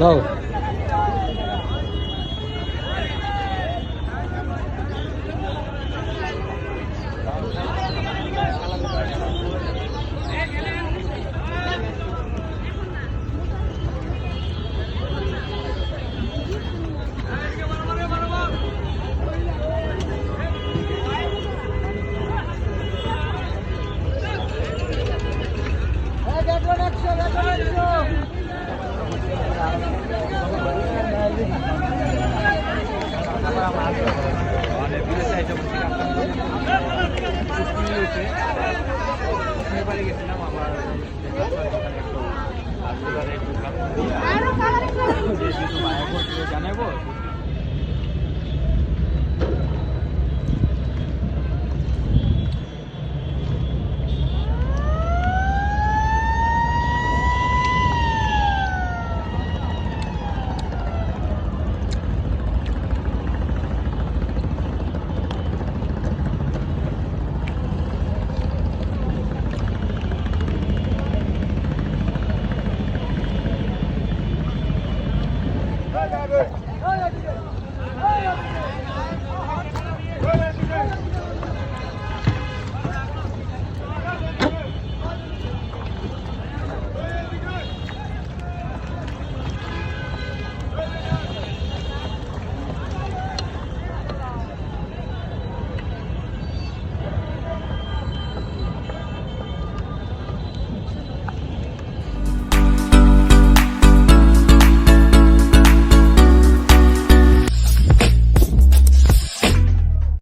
Now Let's go, let's go, let's go. 早く早く早く